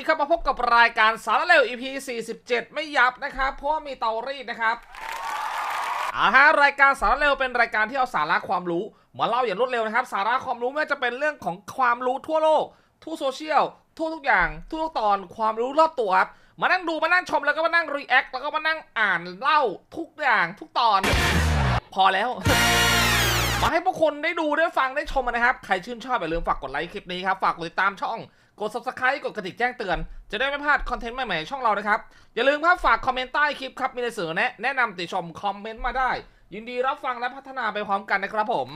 ดีครับมาพบกับรายการสารเร็ว EP 47 ไม่ยับนะครับเพราะว่ามีเตารีดนะครับอาฮะรายการสารเร็วเป็นรายการที่เอาสาระความรู้ มาเล่าอย่างรวดเร็วนะครับ สาระความรู้ไม่ว่าจะเป็นเรื่องของความรู้ทั่วโลก ทั่วโซเชียลทั่วทุกอย่าง ทั่วทุกตอนความรู้รอบตัวครับมานั่งดูมานั่งชมแล้วก็มานั่งรีแอคแล้วก็มานั่งอ่านเล่าทุกอย่างทุกตอน พอแล้วมาให้พวกคนได้ดูได้ฟังได้ชมนะครับ ใครชื่นชอบอย่าลืมฝากกดไลค์คลิปนี้ครับ ฝากกดติดตามช่อง กด subscribe กดกระดิ่งแจ้งเตือน จะได้ไม่พลาดคอนเทนต์ใหม่ๆช่องเรานะครับ อย่าลืมครับฝากคอมเมนต์ใต้คลิปครับมีในเสนอแนะแนะนำติชมคอมเมนต์มาได้ ยินดีรับฟังและพัฒนาไปพร้อมกันนะครับผม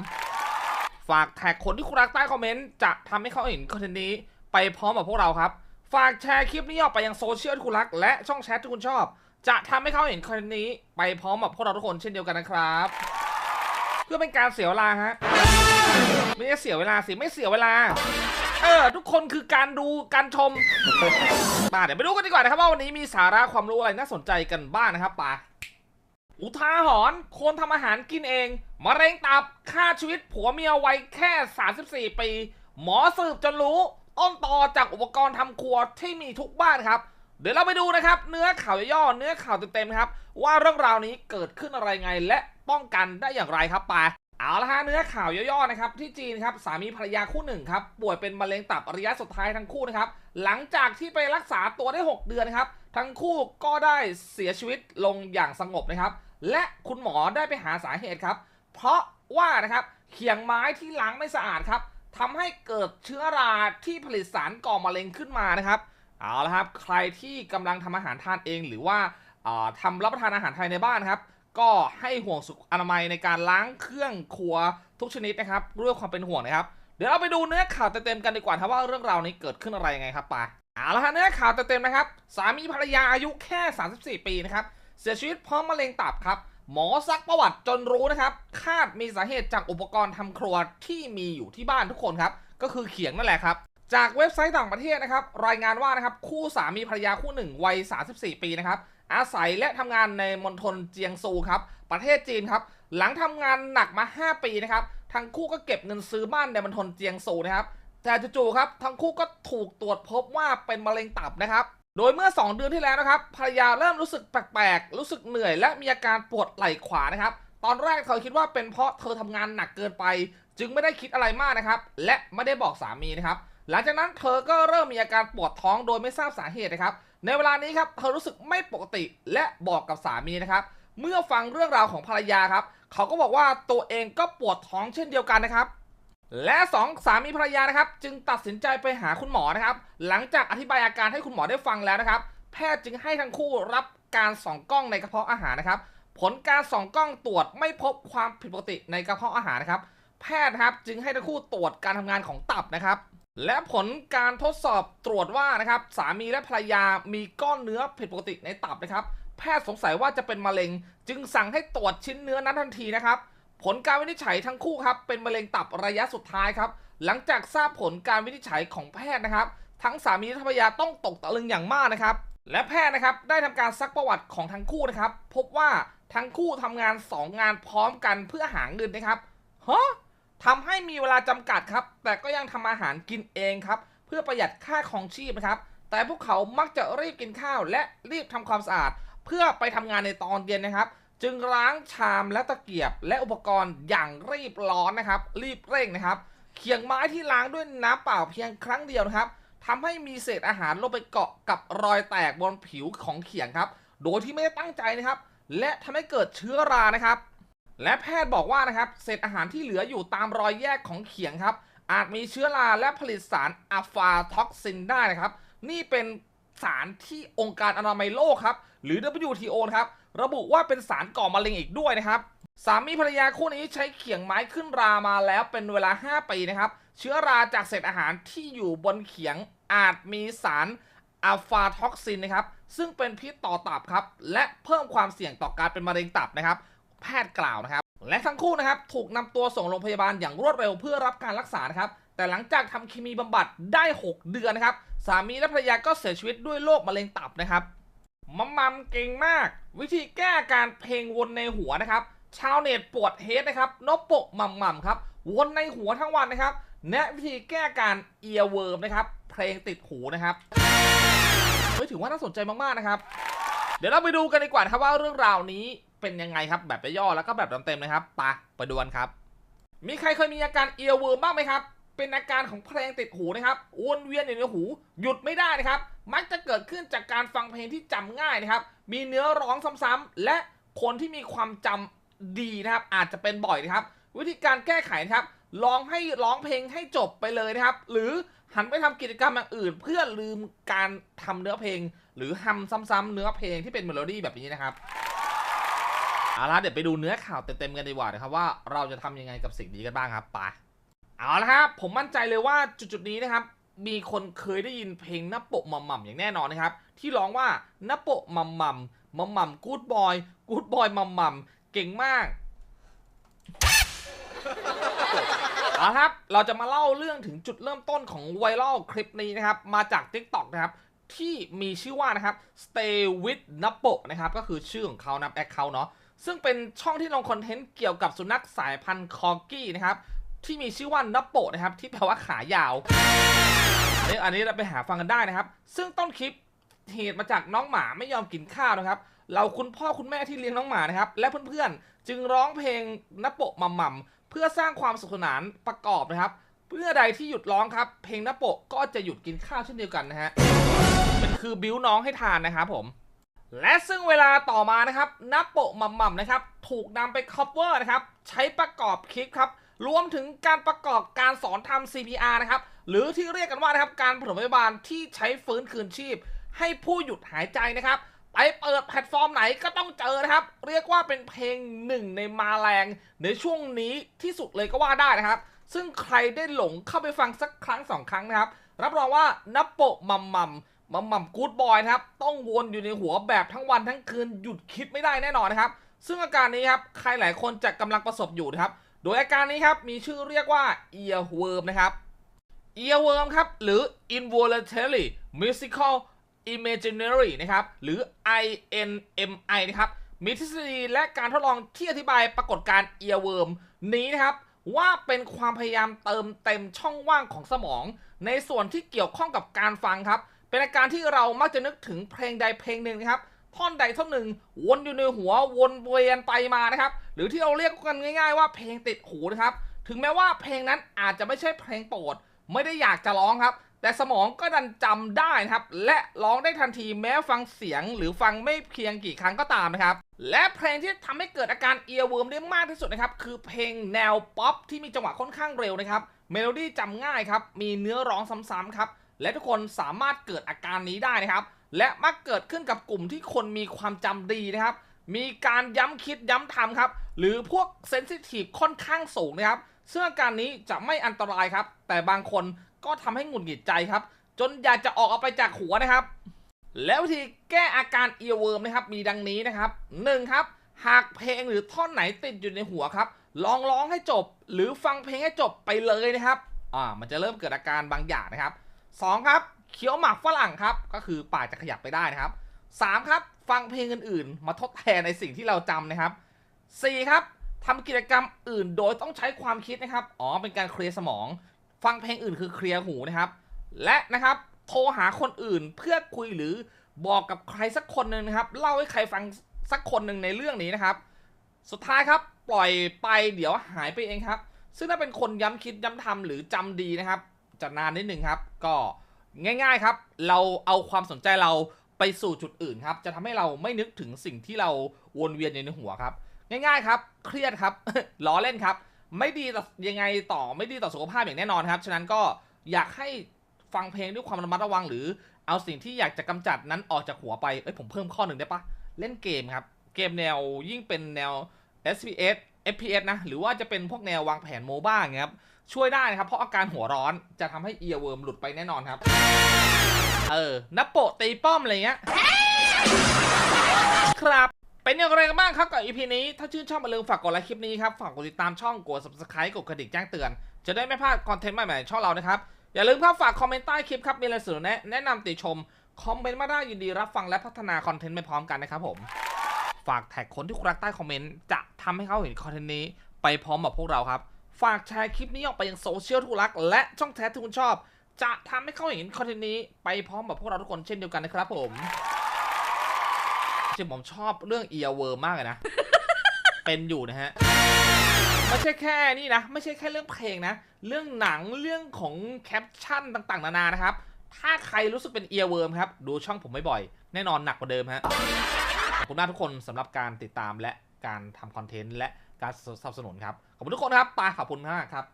ฝากแท็กคนที่คุณรักใต้คอมเมนต์จะทำให้เขาเห็นคอนเทนต์นี้ไปพร้อมกับพวกเราครับ ฝากแชร์คลิปนี้ออกไปยังโซเชียลที่คุณรัก และช่องแชทที่คุณชอบ จะทำให้เขาเห็นคอนเทนต์นี้ไปพร้อมกับพวกเราทุกคนเช่นเดียวกันนะครับ เพื่อเป็นการเสียเวลาฮะไม่ใช่เสียเวลาสิไม่เสียเวลา เออ ทุกคนคือการดูการชมมาเดี๋ยวไปดูกันดีกว่านะครับว่าวันนี้มีสาระความรู้อะไรน่าสนใจกันบ้างนะครับป่าอุทาหรณ์คนทำอาหารกินเองมะเร็งตับฆ่าชีวิตผัวเมียวัยแค่ 34 ปี หมอสืบจนรู้ ต้นตอจากอุปกรณ์ทำครัวที่มีทุกบ้านครับ เดี๋ยวเราไปดูนะครับ เนื้อข่าวย่อเนื้อข่าวเต็มๆครับ ว่าเรื่องราวนี้เกิดขึ้นอะไรไงและป้องกันได้อย่างไรครับปา เอาละฮะเนื้อข่าวย่อๆนะครับที่จีนครับสามีภรรยาคู่หนึ่งครับป่วยเป็นมะเร็งตับระยะสุดท้ายทั้งคู่นะครับหลังจากที่ไปรักษาตัวได้ 6 เดือนครับทั้งคู่ก็ได้เสียชีวิตลงอย่างสงบนะครับ และคุณหมอได้ไปหาสาเหตุครับ เพราะว่านะครับเขียงไม้ที่ล้างไม่สะอาดครับทำให้เกิดเชื้อราที่ผลิตสารก่อมะเร็งขึ้นมานะครับเอาละครับใครที่กำลังทำอาหารทานเองหรือว่าเอ่อทำรับประทานอาหารไทยในบ้านครับ ก็ให้ห่วงสุขอนามัยในการล้างเครื่องครัวทุกชนิดนะครับด้วยความเป็นห่วงนะครับ เดี๋ยวเราไปดูเนื้อข่าวเต็มๆกันดีกว่าครับว่าเรื่องราวนี้เกิดขึ้นอะไรยังไงครับปาเอาละฮะเนื้อข่าวเต็มๆนะครับ สามีภรรยาอายุแค่ 34 ปีนะครับเสียชีวิตเพราะมะเร็งตับครับ หมอซักประวัติจนรู้นะครับ คาดมีสาเหตุจากอุปกรณ์ทำครัวที่มีอยู่ที่บ้านทุกคนครับ ก็คือเขียงนั่นแหละครับ จากเว็บไซต์ต่างประเทศนะครับ รายงานว่านะครับคู่สามีภรรยาคู่หนึ่งวัย 34 ปีนะครับ อาศัยและทำงานในมณฑลเจียงซูครับ ประเทศจีนครับ หลังทำงานหนักมา 5 ปีนะครับ ทั้งคู่ก็เก็บเงินซื้อบ้านในมณฑลเจียงซูนะครับ แต่จู่ๆครับ ทั้งคู่ก็ถูกตรวจพบว่าเป็นมะเร็งตับนะครับ โดยเมื่อ 2 เดือนที่แล้วนะครับ ภรรยาเริ่มรู้สึกแปลกๆ รู้สึกเหนื่อย และมีอาการปวดไหล่ขวานะครับ ตอนแรกเธอคิดว่าเป็นเพราะเธอทำงานหนักเกินไป จึงไม่ได้คิดอะไรมากนะครับ และไม่ได้บอกสามีนะครับ หลังจากนั้นเธอก็เริ่มมีอาการปวดท้องโดยไม่ทราบสาเหตุนะครับ ในเวลานี้ครับเธอรู้สึกไม่ปกติและบอกกับสามีนะครับ เมื่อฟังเรื่องราวของภรรยาครับ เขาก็บอกว่าตัวเองก็ปวดท้องเช่นเดียวกันนะครับ และสองสามีภรรยานะครับ จึงตัดสินใจไปหาคุณหมอนะครับ หลังจากอธิบายอาการให้คุณหมอได้ฟังแล้วนะครับ แพทย์จึงให้ทั้งคู่รับการส่องกล้องในกระเพาะอาหารนะครับ ผลการส่องกล้องตรวจไม่พบความผิดปกติในกระเพาะอาหารนะครับ แพทย์นะครับจึงให้ทั้งคู่ตรวจการทำงานของตับนะครับ และผลการทดสอบตรวจว่านะครับสามีและภรรยามีก้อนเนื้อผิดปกติในตับนะครับ แพทย์สงสัยว่าจะเป็นมะเร็ง จึงสั่งให้ตรวจชิ้นเนื้อนั้นทันทีนะครับ ผลการวินิจฉัยทั้งคู่ครับเป็นมะเร็งตับระยะสุดท้ายครับ หลังจากทราบผลการวินิจฉัยของแพทย์นะครับ ทั้งสามีและภรรยาต้องตกตะลึงอย่างมากนะครับ และแพทย์นะครับได้ทำการซักประวัติของทั้งคู่นะครับ พบว่าทั้งคู่ทำงาน 2 งานพร้อมกันเพื่อหาเงินนะครับฮะ ทำให้มีเวลาจำกัดครับ แต่ก็ยังทำอาหารกินเองครับ เพื่อประหยัดค่าครองชีพนะครับ แต่พวกเขามักจะรีบกินข้าว และรีบทำความสะอาด เพื่อไปทำงานในตอนเย็นนะครับ จึงล้างชามและตะเกียบ และอุปกรณ์อย่างรีบร้อนนะครับ รีบเร่งนะครับ เขียงไม้ที่ล้างด้วยน้ำเปล่าเพียงครั้งเดียวนะครับทำให้มีเศษอาหารลงไปเกาะกับรอยแตกบนผิวของเขียงครับ โดยที่ไม่ได้ตั้งใจนะครับ และทำให้เกิดเชื้อรานะครับ และแพทย์บอกว่านะครับเศษอาหารที่เหลืออยู่ตามรอยแยกของเขียงครับ อาจมีเชื้อราและผลิตสารอะฟาท็อกซินได้นะครับ นี่เป็นสารที่องค์การอนามัยโลกครับ หรือ WTO ครับ ระบุว่าเป็นสารก่อมะเร็งอีกด้วยนะครับ สามีภรรยาคู่นี้ใช้เขียงไม้ขึ้นรามาแล้วเป็นเวลา 5 ปีนะครับ เชื้อราจากเศษอาหารที่อยู่บนเขียงอาจมีสารอะฟาท็อกซินนะครับ ซึ่งเป็นพิษต่อตับครับ และเพิ่มความเสี่ยงต่อการเป็นมะเร็งตับนะครับ แพทย์กล่าวนะครับ และทั้งคู่นะครับถูกนำตัวส่งโรงพยาบาลอย่างรวดเร็วเพื่อรับการรักษานะครับ แต่หลังจากทำเคมีบำบัดได้ 6 เดือนนะครับ สามีและภรรยาก็เสียชีวิตด้วยโรคมะเร็งตับนะครับมัมมัมเก่งมาก วิธีแก้การเพลงวนในหัวนะครับ ชาวเน็ตปวดเฮดนะครับนบปะมัมมัมครับวนในหัวทั้งวันนะครับแนะวิธีแก้การเอียเวิร์มนะครับ เพลงติดหูนะครับเฮ้ยถือว่าน่าสนใจมากๆนะครับ เดี๋ยวเราไปดูกันดีกว่านะครับว่าเรื่องราวนี้ เป็นยังไงครับแบบย่อแล้วก็แบบเต็มๆนะครับไปไปดูกันครับ มีใครเคยมีอาการเอียร์เวิร์มบ้างไหมครับ เป็นอาการของเพลงติดหูนะครับวนเวียนอยู่ในหู หยุดไม่ได้นะครับ มักจะเกิดขึ้นจากการฟังเพลงที่จำง่ายนะครับ มีเนื้อร้องซ้ำๆและคนที่มีความจำดีนะครับ อาจจะเป็นบ่อยนะครับ วิธีการแก้ไขนะครับลองให้ร้องเพลงให้จบไปเลยนะครับ หรือหันไปทำกิจกรรมอย่างอื่น เพื่อลืมการทำเนื้อเพลง หรือทำซ้ำๆเนื้อเพลงที่เป็นเมโลดี้แบบนี้นะครับ เอาละเดี๋ยวไปดูเนื้อข่าวเต็มๆกันดีกว่านะครับว่าเราจะทำยังไงกับสิ่งนี้กันบ้างครับไปเอาละครับผมมั่นใจเลยว่าจุดๆนี้นะครับ มีคนเคยได้ยินเพลงนับโปะมัมมัมอย่างแน่นอนนะครับ ที่ร้องว่านับโปะมัมมัมมัมมัมกู๊ดบอยกู๊ดบอยมัมมัมเก่งมากเอาละครับ เราจะมาเล่าเรื่องถึงจุดเริ่มต้นของไวรัลคลิปนี้นะครับ มาจาก TikTok นะครับ ที่มีชื่อว่านะครับ Stay with Napo นะครับ ก็คือชื่อของเขานะแอคเคาเนาะ ซึ่งเป็นช่องที่ลงคอนเทนต์เกี่ยวกับสุนัขสายพันธุ์คอร์กี้นะครับ ที่มีชื่อว่านัปโปะนะครับ ที่แปลว่าขายาวอันนี้อันนี้เราไปหาฟังกันได้นะครับ ซึ่งต้นคลิปเหตุมาจากน้องหมาไม่ยอมกินข้าวนะครับ เราคุณพ่อคุณแม่ที่เลี้ยงน้องหมานะครับ และเพื่อนๆ จึงร้องเพลงนัปโปะมัมมัมเพื่อสร้างความสนุกสนานประกอบนะครับ เพื่อใดที่หยุดร้องครับ เพลงนัปโปะก็จะหยุดกินข้าวเช่นเดียวกันนะฮะเป็นคือบิ้วน้องให้ทานนะครับผม และซึ่งเวลาต่อมานะครับนับโปะมัมมัมนะครับ ถูกนำไปคอ v เวอร์นะครับ ใช้ประกอบคลิปครับ รวมถึงการประกอบการสอนทำ CPR นะครับ หรือที่เรียกกันว่านะครับ การปฐมพยาบาลที่ใช้ฟื้นคืนชีพ ให้ผู้หยุดหายใจนะครับ ไปเปิดแพลตฟอร์มไหนก็ต้องเจอนะครับ เรียกว่าเป็นเพลงหนึ่งในมาแรงในช่วงนี้ที่สุดเลยก็ว่าได้นะครับ ซึ่งใครได้หลงเข้าไปฟังสักครั้งสองครั้งนะครับ รับรองว่านับโปะมัมมัม มัมมัมกู๊ดบอยนะครับ ต้องวนอยู่ในหัวแบบทั้งวันทั้งคืนหยุดคิดไม่ได้แน่นอนนะครับ ซึ่งอาการนี้ครับ ใครหลายคนจะกำลังประสบอยู่นะครับ โดยอาการนี้ครับ มีชื่อเรียกว่า earworm นะครับ earworm ครับ หรือ involuntary musical imaginary นะครับ หรือ INMI นะครับ มีทฤษฎีและการทดลองที่อธิบายปรากฏการณ์ earworm นี้นะครับว่าเป็นความพยายามเติมเต็มช่องว่างของสมอง ในส่วนที่เกี่ยวข้องกับการฟังครับ เป็นอาการที่เรามักจะนึกถึงเพลงใดเพลงหนึ่งนะครับ ท่อนใดท่อนหนึ่งวนอยู่ในหัววนเวียนไปมานะครับ หรือที่เราเรียกกันง่าย ๆ ว่าเพลงติดหูนะครับ ถึงแม้ว่าเพลงนั้นอาจจะไม่ใช่เพลงโปรด ไม่ได้อยากจะร้องครับ แต่สมองก็ดันจำได้นะครับ และร้องได้ทันทีแม้ฟังเสียง หรือฟังไม่เพียงกี่ครั้งก็ตามนะครับ และเพลงที่ทำให้เกิดอาการเอียร์เวิร์มได้มากที่สุดนะครับ คือเพลงแนวป๊อปที่มีจังหวะค่อนข้างเร็วนะครับ เมโลดี้จำง่ายครับ มีเนื้อร้องซ้ำๆครับ และทุกคนสามารถเกิดอาการนี้ได้นะครับ และมักเกิดขึ้นกับกลุ่มที่คนมีความจำดีนะครับ มีการย้ำคิดย้ำทำครับ หรือพวกเซนซิทีฟค่อนข้างสูงนะครับซึ่งอาการนี้จะไม่อันตรายครับ แต่บางคนก็ทำให้หงุดหงิดใจครับ จนอยากจะออกเอาไปจากหัวนะครับ แล้ววิธีแก้อาการเอียร์เวิร์มนะครับ มีดังนี้นะครับ 1. ครับ หากเพลงหรือท่อนไหนติดอยู่ในหัวครับ ลองร้องให้จบ หรือฟังเพลงให้จบไปเลยนะครับ อ่า มันจะเริ่มเกิดอาการบางอย่างนะครับ 2. ครับเคี้ยวหมากฝรั่งครับ ก็คือปากจะขยับไปได้นะครับ 3. ครับ ฟังเพลงอื่นๆ มาทดแทนในสิ่งที่เราจำนะครับ 4. ครับทำกิจกรรมอื่นโดยต้องใช้ความคิดนะครับ อ๋อ เป็นการเคลียร์สมอง ฟังเพลงอื่นคือเคลียร์หูนะครับ และนะครับโทรหาคนอื่นเพื่อคุยหรือบอกกับใครสักคนหนึ่งนะครับ เล่าให้ใครฟังสักคนหนึ่งในเรื่องนี้นะครับ สุดท้ายครับปล่อยไปเดี๋ยวหายไปเองครับ ซึ่งถ้าเป็นคนย้ำคิดย้ำทำหรือจำดีนะครับ จะนานนิดนึงครับ ก็ง่ายๆครับ เราเอาความสนใจเราไปสู่จุดอื่นครับ จะทำให้เราไม่นึกถึงสิ่งที่เราวนเวียนอยู่ในหัวครับ ง่ายๆครับ เครียดครับล้อเล่นครับ ไม่ดีต่อยังไงต่อไม่ดีต่อสุขภาพอย่างแน่นอนครับ ฉะนั้นก็อยากให้ฟังเพลงด้วยความระมัดระวัง หรือเอาสิ่งที่อยากจะกำจัดนั้นออกจากหัวไปเอ้ยผมเพิ่มข้อหนึ่งได้ปะเล่นเกมครับ เกมแนวยิ่งเป็นแนว SPS FPS นะ หรือว่าจะเป็นพวกแนววางแผนโมบ้าอย่างเงี้ยครับ ช่วยได้นะครับ เพราะอาการหัวร้อนจะทำให้เอียร์เวิร์มหลุดไปแน่นอนครับ เออนับโปะตีป้อม อะไรเงี้ย ครับเป็นอย่างไรกันบ้างครับกับ EP นี้ ถ้าชื่นชอบมาลืมฝากกดไลค์คลิปนี้ครับ ฝากกดติดตามช่อง กด subscribe กดกระดิ่งแจ้งเตือน จะได้ไม่พลาดคอนเทนต์ใหม่ๆช่องเรานะครับ อย่าลืมครับฝากคอมเมนต์ใต้คลิปครับ มีอะไรเสนอแนะแนะนำติชม คอมเมนต์มาได้ยินดีรับฟังและพัฒนาคอนเทนต์ไปพร้อมกันนะครับผม ฝากแท็กคนที่คุณรักใต้คอมเมนต์จะทำให้เขาเห็นคอนเทนต์นี้ ไปพร้อมกับพวกเราครับ ฝากแชร์คลิปนี้ออกไปยังโซเชียลทุกรัก และช่องแชทที่คุณชอบ จะทำให้เขาเห็นคอนเทนต์นี้ ไปพร้อมกับพวกเราทุกคนเช่นเดียวกันนะครับผมจริงผมชอบเรื่องเอียเวอร์มากเลยนะ เป็นอยู่นะฮะไม่ใช่แค่นี่นะ ไม่ใช่แค่เรื่องเพลงนะ เรื่องหนังเรื่องของแคปชั่นต่างๆ นานานะครับ ถ้าใครรู้สึกเป็นเอียเวิร์มครับ ดูช่องผมบ่อยๆแน่นอนหนักกว่าเดิมฮะ ขอบคุณมากทุกคนสำหรับการติดตามและการทำคอนเทนต์และการสนับสนุนครับ ขอบคุณทุกคนครับปาขอบคุณมากครับ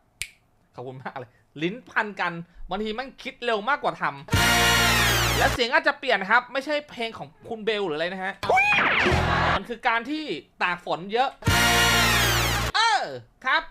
ขอบคุณมากเลย ลิ้นพันกันบางทีมันคิดเร็วมากกว่าทำและเสียงอาจจะเปลี่ยนครับ ไม่ใช่เพลงของคุณเบลหรืออะไรนะฮะมันคือการที่ตากฝนเยอะ เออครับ